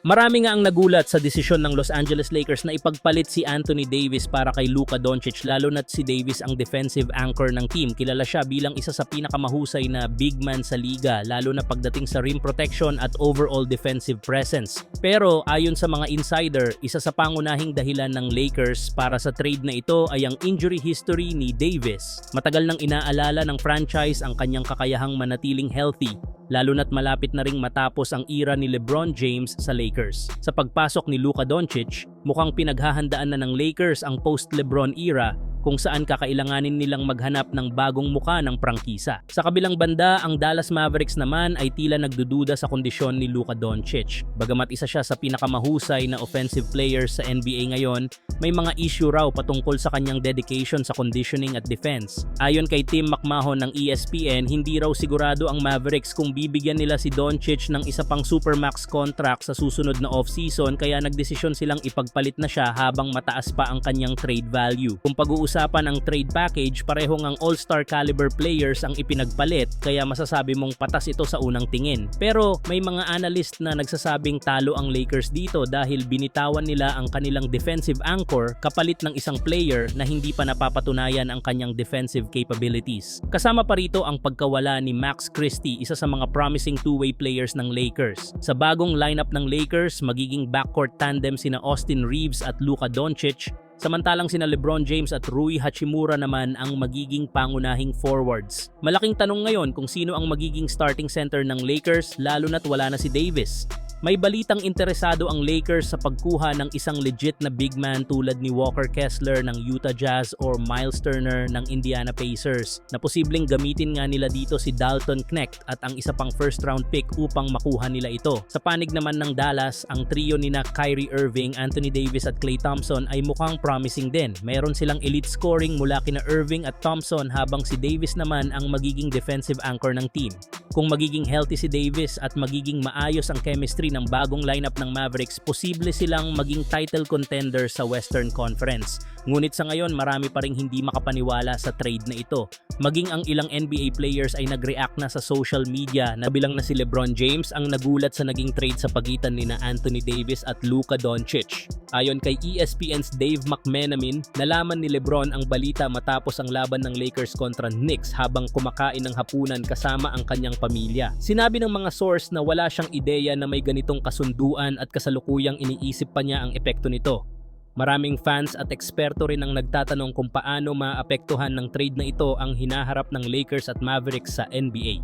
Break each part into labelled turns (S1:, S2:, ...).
S1: Marami nga ang nagulat sa desisyon ng Los Angeles Lakers na ipagpalit si Anthony Davis para kay Luka Doncic lalo na't si Davis ang defensive anchor ng team. Kilala siya bilang isa sa pinakamahusay na big man sa liga lalo na pagdating sa rim protection at overall defensive presence. Pero ayon sa mga insider, isa sa pangunahing dahilan ng Lakers para sa trade na ito ay ang injury history ni Davis. Matagal nang inaalala ng franchise ang kanyang kakayahang manatiling healthy lalo na't malapit na ring matapos ang era ni LeBron James sa Lakers. Sa pagpasok ni Luka Doncic, mukhang pinaghahandaan na ng Lakers ang post-LeBron era kung saan kakailanganin nilang maghanap ng bagong muka ng prangkisa. Sa kabilang banda, ang Dallas Mavericks naman ay tila nagdududa sa kondisyon ni Luka Doncic. Bagamat isa siya sa pinakamahusay na offensive players sa NBA ngayon, may mga issue raw patungkol sa kanyang dedication sa conditioning at defense. Ayon kay Tim McMahon ng ESPN, hindi raw sigurado ang Mavericks kung bibigyan nila si Doncic ng isa pang supermax contract sa susunod na offseason kaya nagdesisyon silang ipagpalit na siya habang mataas pa ang kanyang trade value. Kung pag-uusapan ang trade package, parehong ang all-star caliber players ang ipinagpalit kaya masasabi mong patas ito sa unang tingin. Pero may mga analyst na nagsasabing talo ang Lakers dito dahil binitawan nila ang kanilang defensive anchor kapalit ng isang player na hindi pa napapatunayan ang kanyang defensive capabilities. Kasama pa rito ang pagkawala ni Max Christie, isa sa mga promising two-way players ng Lakers. Sa bagong lineup ng Lakers, magiging backcourt tandem sina Austin Reeves at Luka Doncic Samantalang sina LeBron James at Rui Hachimura naman ang magiging pangunahing forwards. Malaking tanong ngayon kung sino ang magiging starting center ng Lakers lalo na't wala na si Davis. May balitang interesado ang Lakers sa pagkuha ng isang legit na big man tulad ni Walker Kessler ng Utah Jazz or Miles Turner ng Indiana Pacers na posibleng gamitin nga nila dito si Dalton Knecht at ang isa pang first round pick upang makuha nila ito. Sa panig naman ng Dallas, ang trio ni na Kyrie Irving, Anthony Davis at Klay Thompson ay mukhang promising din. Mayroon silang elite scoring mula kina Irving at Thompson habang si Davis naman ang magiging defensive anchor ng team. Kung magiging healthy si Davis at magiging maayos ang chemistry ng bagong lineup ng Mavericks, posible silang maging title contender sa Western Conference. Ngunit sa ngayon, marami pa ring hindi makapaniwala sa trade na ito. Maging ang ilang NBA players ay nag-react na sa social media na bilang na si LeBron James ang nagulat sa naging trade sa pagitan ni na Anthony Davis at Luka Doncic. Ayon kay ESPN's Dave McMenamin, nalaman ni LeBron ang balita matapos ang laban ng Lakers kontra Knicks habang kumakain ng hapunan kasama ang kanyang pamilya. Sinabi ng mga source na wala siyang ideya na may ganitong kasunduan at kasalukuyang iniisip pa niya ang epekto nito. Maraming fans at eksperto rin ang nagtatanong kung paano maapektuhan ng trade na ito ang hinaharap ng Lakers at Mavericks sa NBA.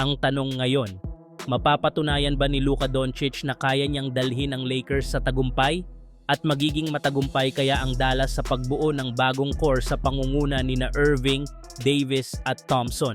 S1: Ang tanong ngayon, mapapatunayan ba ni Luka Doncic na kaya niyang dalhin ang Lakers sa tagumpay? At magiging matagumpay kaya ang Dallas sa pagbuo ng bagong core sa pangunguna ni na Irving, Davis at Thompson?